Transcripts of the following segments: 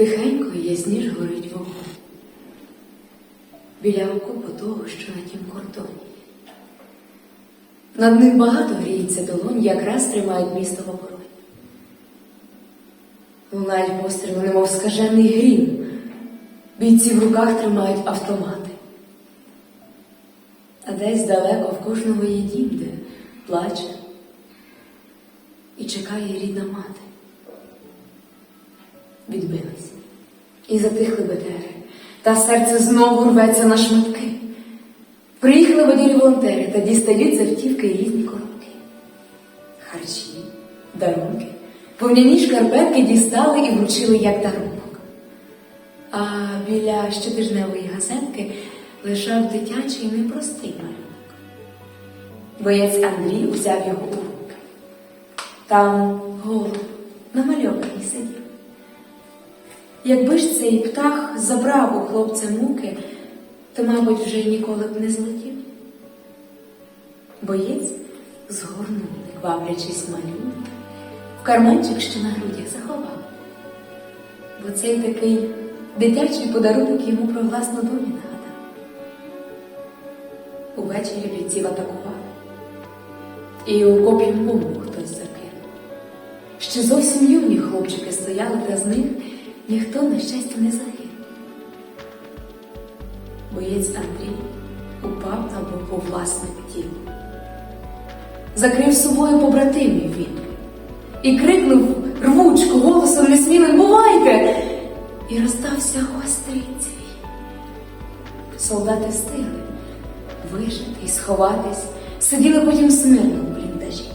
Тихенько і ясніш горить вогонь. Біля окопу того, що на тім кордоні. Над ним багато гріється долонь, якраз тримають місто в обороні. Лунають постріли, немов скажений грім. Бійці в руках тримають автомати. А десь далеко в кожного є дім, де плаче і чекає рідна мати. Відбились і затихли бетери, та серце знову рветься на шматки. Приїхали воділі волонтери та дістають з автівки різні коробки. Харчі, дарунки, повняні шкарпетки дістали і вручили як дарунок. А біля щотижневої газетки лежав дитячий непростий малюнок. Боєць Андрій узяв його у руки. Там голуб намальований сидів. Якби ж цей птах забрав у хлопця муки, то, мабуть, вже й ніколи б не злетів. Боєць згорнув, не кваплячись малюнок, в карманчик, що на грудях заховав. Бо цей такий дитячий подарунок йому про власну долю нагадав. Увечері бійців атакував, і у коп'ю бомбу хтось закинув. Ще зовсім юні хлопчики стояли, та з них ніхто, на щастя, не загинув. Боєць Андрій упав на боку власних тіл. Закрив собою побратимів він і крикнув рвучко голосом несмілим Бувайте! І розстався гострий цвіт. Солдати встигли вижити і сховатись, сиділи потім смирно в бліндажі.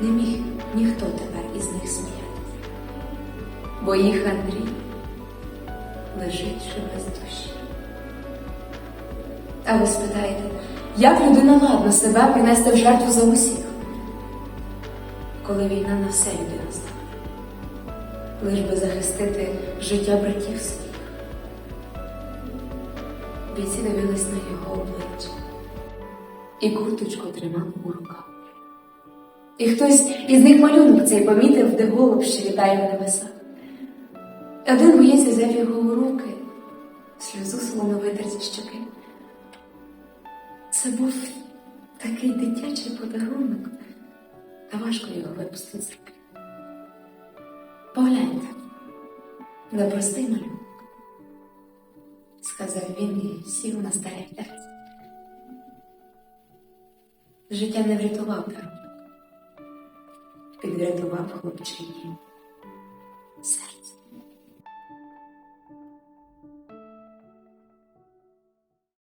Не міг ніхто тепер із них сміятись, бо їх Андрій лежить ще без душі. А ви спитаєте, як людина ладна себе принести в жертву за усіх, коли війна на все людина стала, лиш би захистити життя братів своїх. Бійці дивились на його обличчя і курточку тримав у руках. І хтось із них малюнок цей помітив, де голуб ще літає в небесах. Один боєць взяв його у руки, сльозу солоно витер зі щоки. Це був такий дитячий подарунок, та важко його випустити з руки. Погляньте, непростий малюнок, сказав він і сів на старий терц. Життя не врятував дарунок, підврятував хлопчині